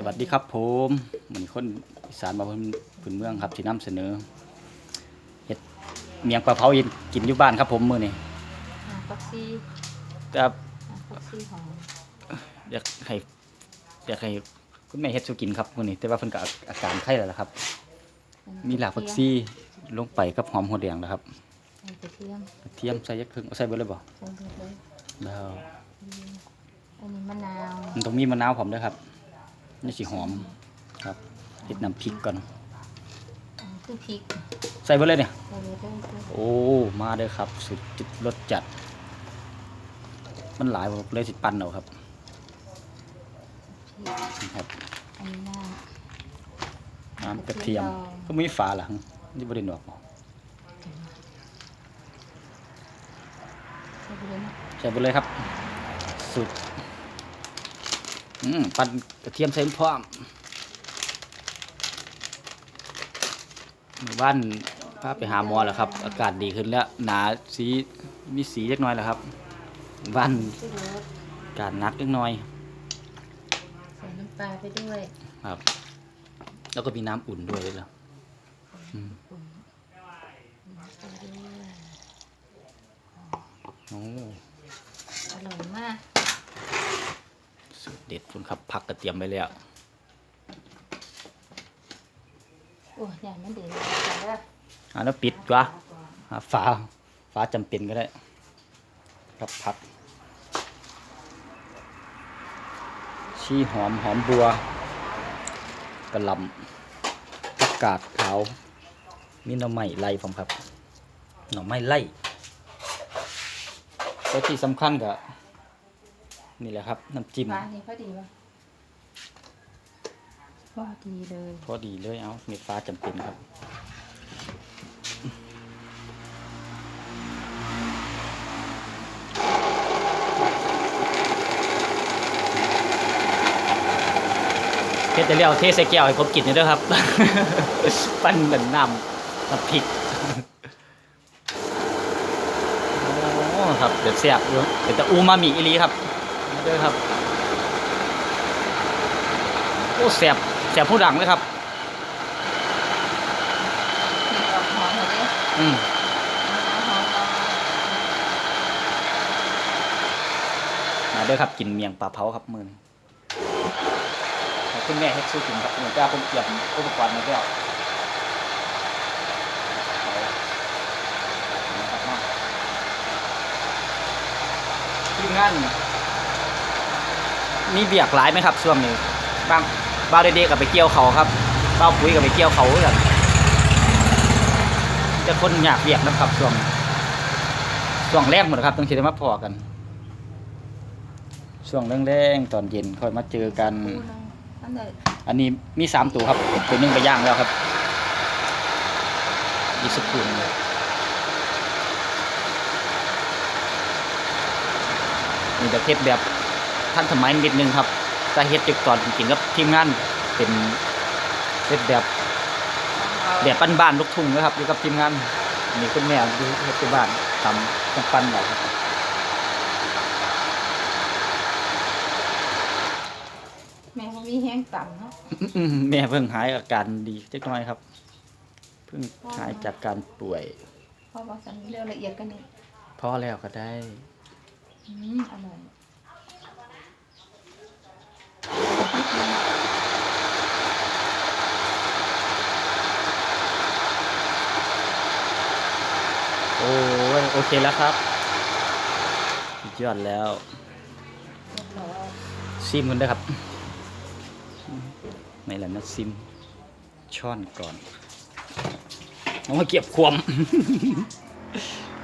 สวัสดีครับผมเหมือนคนอีสานมาพื้นพื้นเมืองครับที่นำเสนอเห็ดเมียงปลาเผาเย็นกินอยู่บ้านครับผมมื้อนี้หาฟักซี่แต่หาฟักซี่หอมอยากให้อยากให้คุณแม่เฮ็ดสู่กินครับมื้อนี้แต่ว่าเพิ่นก็อาการไข้แล้วล่ะครับ มีหลากผักซี่ลงไปกับหอมหัวแดงนะครับใส่กระเทียมกระเทียมใส่ยักครึ่งเอาใส่เบิดเลยบ่ใส่เบิดเลยแล้วอันนี้มะนาวมันต้องมีมะนาวพร้อมด้วยครับ นี่สิหอมครับเฮ็ดน้ำพริกก่อนอันนี้คือพริกใส่เบิดเลยเนี่ยใส่เบิดเลยคือโอ้มาเด้อครับสุดจิตรสจัด มันหลายผมเลยสิปันเอาครับพริกนี่ครับอันนี้น้น้ำกระเทียมก็มีฝาหลังนี่บริเวณออกบ่ำใส่เบิดเลยนะใส่ไปเลยครับ สุดอืม ปั่นกระเทียมใส่พร้อมหมู่บ้านพาไปหาหมอแล้วครับ อากาศดีขึ้นแล้ว หนาสีมีสีเล็กน้อยแล้วครับหมู่บ้านใส่เบิดอากาศหนักเล็กน้อยใส่น้ำปลาไปด้วยครับ แล้วก็มีน้ำอุ่นด้วยเลยเหรออืมอุ่นใส่ด้วยโอ้อร่อยมาก สุด เด็ดคุณครับผักกระเทียมไปแล้วโอ้ยอย่างมันเดือดใส่แล้วอ่าแล้วปิดวะอ่าฝาฝาจำเป็นก็ได้ ครับผักชีหอมหอมบัวกระหลำผักกาดขาวมีหน่อไม้ไล่ผมครับ หน่อไม้ไล่แล้วที่สำคัญก็ นี่แหละครับน้ำจิ้มปลานี่พอดีป่ะพอดีเลยพอดีเลยเอาเม็ดฟ้าจำเป็นครับเทศจะเรียกเทใส่แก้วให้ผมกินนี่ด้วยครับ ปั้นเหมือนน้ำน้ำพริกโอ้ครับเดือดแซ่บอยู่เป็นแต่อูมามิอีหลีครับมา เด้อครับ โอ้แซ่บแซ่บผู้ดังเลยครับมีดอกหอมเหรอเนี่ยอืมหอมเรามาเด้อครับกินเมียงปลาเผาครับมือนขอบคุณแม่เฮ็ดสู้กินครับเหมือนจ้าผมเตรียมอุปกรณ์มาแล้วทีมงาน มีเบียกหลายไหมครับช่วงนี้บางบางเด็กๆกับไปเกี่ยวเขาครับบ้าปุ๋ยกับไปเกี่ยวเขาแบบจะคนอยากเบียกนะครับช่วงช่วงแรกหมดครับต้องคิดมาพอกัน ช่วงแรงๆตอนเย็นค่อยมาเจอกัน อันนี้มีสามตัวครับตัวนึงไปย่างแล้วครับอีกสักตัวหนึงเลยนี่จะเฮ็ดแบบ ท่านสมัยนิดนึงครับถ้าเฮ็ดจุกตอนจริงๆกับทีมงานเป็นเฮ็ดแบบแบบบ้านๆลูกทุ่งนะครับอยู่กับทีมงานมีคุณแม่ดูเฮ็ดที่บ้านทำต้องปั้นเอาครับแม่เขามีแห้งต่ำเนาะอืมแม่เพิ่งหายอาการดีจักหน่อยครับ เพิ่งหายจากการป่วยเพราะว่าสันเรื่องละเอียดกันนี่พอแล้วก็ได้ อืมอร่อย โอ้ยโอเคแล้วครับสุดยอดแล้วเรียบร้อยซิมกันด้วยครับ ไม่ละนะซิม ช่อนก่อนเอามาเก็บความ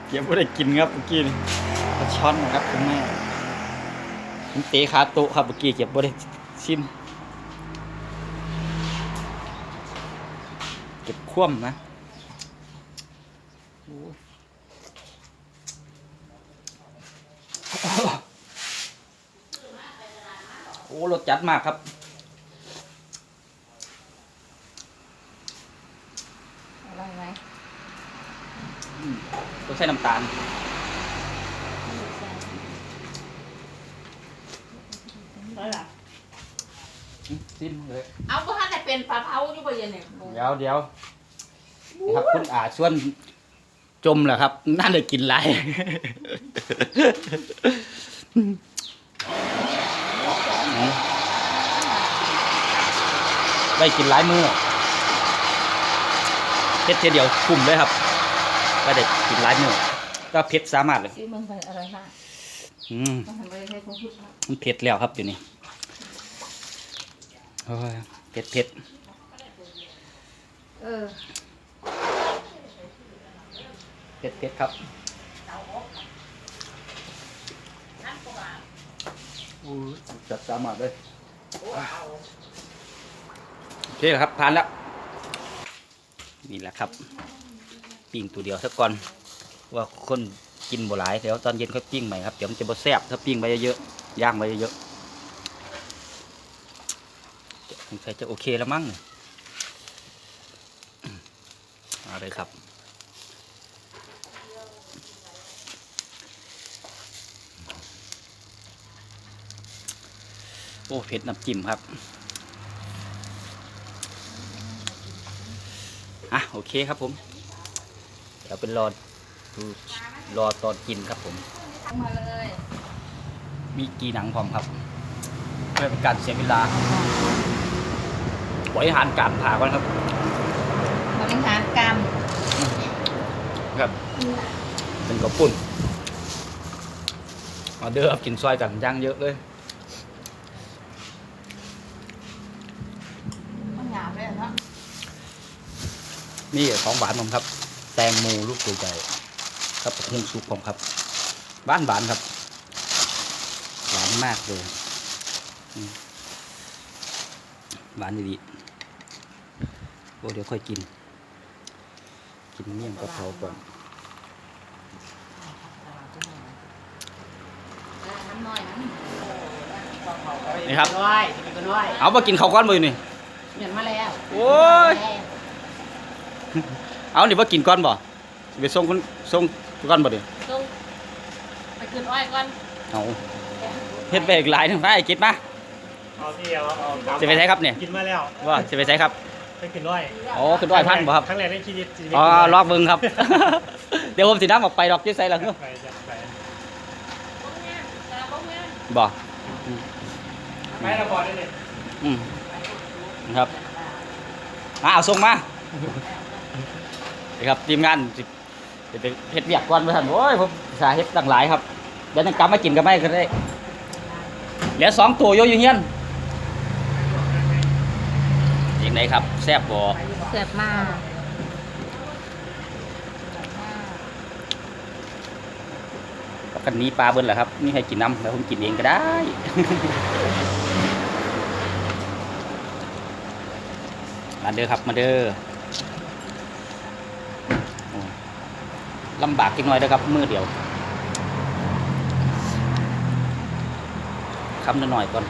เก็บไม่ได้กินครับเมื่อกี้นี่เอาช้อนนะครับคุณแม่ผมเตะขาโต๊ะครับเมื่อกี้เก็บไม่ได้ ซิม เก็บคว่ำนะโอ้โอ้รสจัดมากครับอร่อยไหมต้องใช้น้ำตาล อร่อย ซิมเลย เอาก็ถ้าแต่เป็นปลาเผาอยู่บ่เย็นเนี่ยเดี๋ยวเดี๋ยวนะครับคุณอาชวนจมเหรอครับ น่าจะกินไรได้กินหลายมือเพชรเทียเดียวคุ้มเลยครับก็ได้กินหลายมือก็เพชรสามารถเลยซื้อเมืองไปอะไรมากอืมมันทำไปให้คงพูดมากมันเผ็ดแล้วครับอยู่นี่ โอ้ยเผ็ดเผ็ดเออเผ็ดเผ็ดครับอู้จัดสามารถเลยโอเคครับผ่านแล้วนี่แหละครับ ปิ้งตัวเดียวสักก่อน ว่าคนกินบ่หลายเดี๋ยวตอนเย็นค่อยปิ้งใหม่ครับเดี๋ยวมันจะบ่แซ่บถ้าปิ้งไปเยอะๆย่างไปเยอะๆ สงสัยจะโอเคแล้วมั้งเนี่ยเอาเลยครับ โอ้เผ็ดน้ำจิ้มครับ อะ โอเคครับผม เดี๋ยวเป็นรอดูรอตอนกินครับผมมาเลยมีกี่หนังพร้อมครับ เพื่อเป็นการเสียเวลา บริหารการผ่าก่อนครับบริหารกรรมครับ เป็นกระปุ่นออเดอร์ครับกินซอยกันย่างเยอะเลยมันหยาบเลยเนาะนี่ของหวานผมครับ แตงโมลูกตัวใหญ่ครับกับเครื่องซุปผมครับหวานหวานครับหวานมากเลยอืมหวานดีๆโอ้เดี๋ยวค่อยกิน กินเมี่ยงกะเพราก่อนน้ำน้อยนะนี่ครับน้อยก็น้อยเอามากินข้าวก้อนมือนี่เหมือนมาแล้วโอ้ยเอานี่ว่ากินก้อนบ่สิไปส่งคนส่งก้อนบ่เดี๋ยวต้องไปคืนอ้อยก่อนเอาเฮ็ดไปอีกหลายหนึงไปไอ้กิดมาเอาที่เอาเอากลับสิไปใช้ครับเนี่ยกินมาแล้วว่าสิไปใช้ครับ ไปกินด้วยอ๋อคือด้อยพันบ่ครับครั้งแรกในชีวิตชีวิตอ๋อลอกเบิ่งครับ เดี๋ยวผมสินำออกไปดอกอยี่ไสล่ะคือไปจะไปบ่ไม่ระบอดได้เลยอืมนะครับมาเอาส่งมานี่ครับทีมงานสิสิไปเฮ็ดเวียกก่อนบ่ทันโอ้ยผมสาเฮ็ดตั้งหลายครับเดี๋ยวจะกลับมากินกับไม่ก็ได้เหลือสองตัวอยู่อยู่เฮียนอีกไหนครับ แซ่บบ่เสียบมากกันนี้ปลาเบิ้ลเหรอครับนี่ให้กินน้ำแล้วผมกินเองก็ได้ มาเด้อครับมาเด้อโอ้ลำบากจังหน่อยนะครับมือเดียวคำหน่อยๆก่อน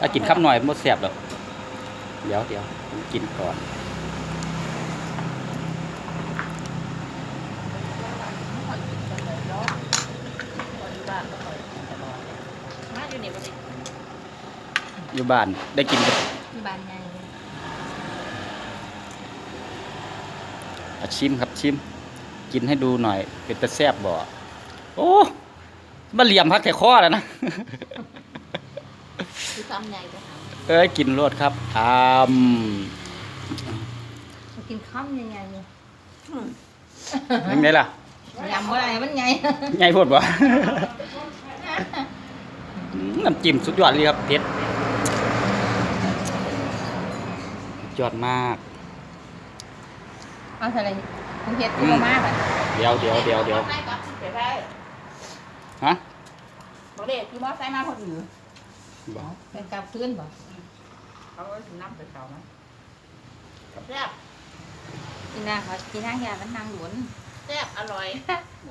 ถ้ากินคำหน่อยมันเสียบหรอกเดี๋ยวเดี๋ยวกินก่อนอยู่บ้านได้กินกับที่บ้านใหญ่อะชิมครับชิม กินให้ดูหน่อย เป็นตะแซบบ่ โอ้มาเหลี่ยมพักแต่ข้อแล้วนะ คือคำใหญ่จะหาเอ้ยกินรวดครับอามกินคำใหญ่ๆอยู่ยังไงล่ะยำอะไรมันใหญ่ไงพูดบ่ อืมน้ำจิ้มสุดยอดเลยครับเผ็ดสุดยอดมาก เอาอะไรคุณเฮ็ดคือบ่มากอะเดี๋ยวเดี๋ยวเดี๋ยวเดี๋ยว ไปก่อนไปไปฮะบ่ได้คือบ่ใส่มาคนอื่น บ่เป็นกลับคืนบ่เขาก็สินำไปเขานะแซ่บกินหน้าเขากินทางยามันนางหลวนแซ่บอร่อย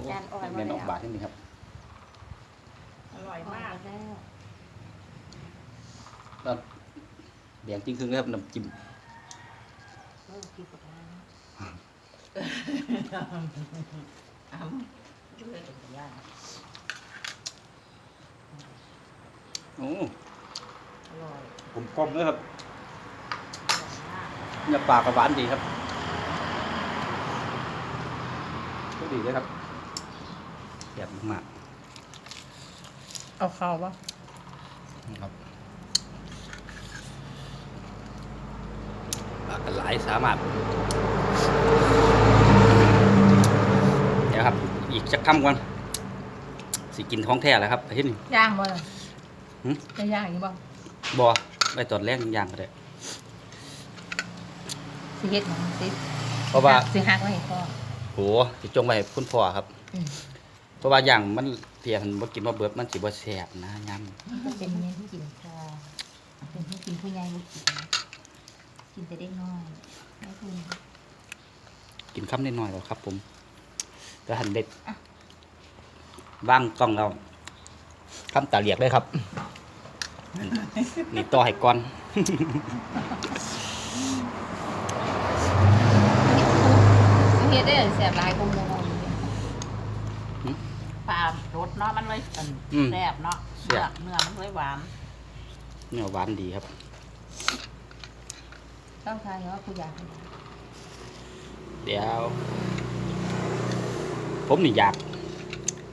จานอ่อนมาเน้นแล้วออกบาทนิดนึงครับ อร่อยมากแล้วแล้วแดงจริงคือครับน้ำจิ้มเออกินกับร้านอ้ำด้วยกับย่าง โอ้อร่อยผมกลมเลยครับเนื้อปลากระหวานดีครับก็ดีเลยครับแซ่บมากเอาข้าวปะๆครับปลากระไหลสามารถเดี๋ยวครับ อีกสักคำก่อนสิกินท้องแท้แล้วครับอาทิตย์นี้ย่างบ่ล่ะ หึ จะย่างอีกบ่บอไปตอนแรกย่างก็ได้ สิเฮ็ดหยังสิเพราะว่า สิหักไว้ให้พ่อโหสิจงไว้ให้คุณพ่อครับ อืมเพราะว่าอย่างมันเทียมันบ่กินบ่เบิดมันสิบ่แซ่บนะยมันก็เป็นเนื้อที่กินพอเป็นผู้กินผู้ใหญ่บ่กินนะกินแต่เด็กน้อยไม่คุณำกินคำนิดหน่อยแล้วครับผมแต่หันเด็ดว่างกล้องเรา คำตาเหลียกเลยครับ นี่ต่อให้ก่อนเฮ็ดได้แซ่บหลายกว่าหมู่เนาะหืมปลารสเนาะมันเลยอันอืมแซ่บเนาะแซ่เนื้อบเนื้อมันเลยหวานเนื้อหวานดีครับต้องทานเนาะผู้ใหญ่เดี๋ยว ผมนี่อยาก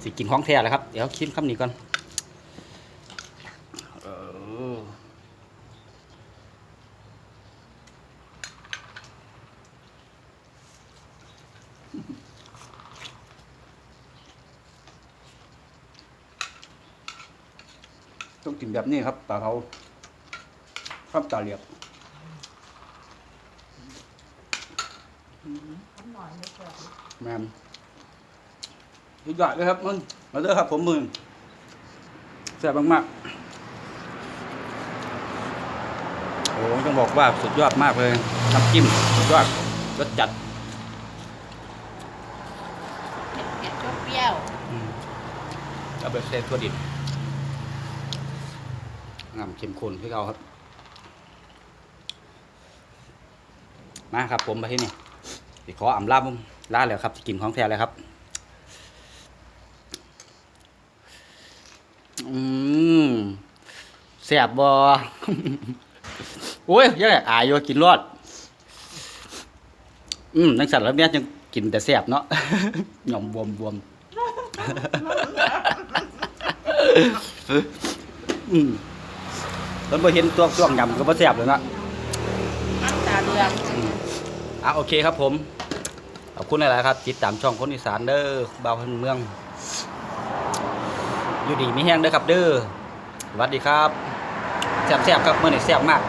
สิกินของแท้แล้วครับ เดี๋ยวชิมคำนี้ก่อนเออต้องกินแบบนี้ครับปลาเขาข้ามตาเหลียบหน่อยไม่แซ่บแมนสุดยอดเลยครับมันมาเด้อครับผมมือแซ่บมากๆโอ้ต้องบอกว่าสุดยอดมากเลยน้ำจิ้มสุดยอดรสจัดเผ็ดเผ็ดเปรี้ยวอืมเอาแบบเส้นทั่วดิบ งามเข้มข้นที่เราครับ มาครับผมไปที่นี่สิขออ่ำลาบผมลาแล้วครับสิกินของแท้เลยครับ อืมแซ่บบอโอ้ยยังอยากอายอยู่กินรอด อืมนักสัตว์แล้วเนี่ยยังกินแต่แซ่บเนาะหย่อมบวมบวมอืม แล้วพอเห็นตัวช่วงยำก็บ่แซ่บเลยเนาะๆน้ำตาเดือดอะโอเคครับผมขอบคุณหลายๆครับ ติดตามช่องคนอีสานเด้อบ่าวพันเมือง อยู่ดีมีแห้งเด้อครับเด้อสวัสดีครับแซ่บๆครับเมื่อนี้แซ่บมาก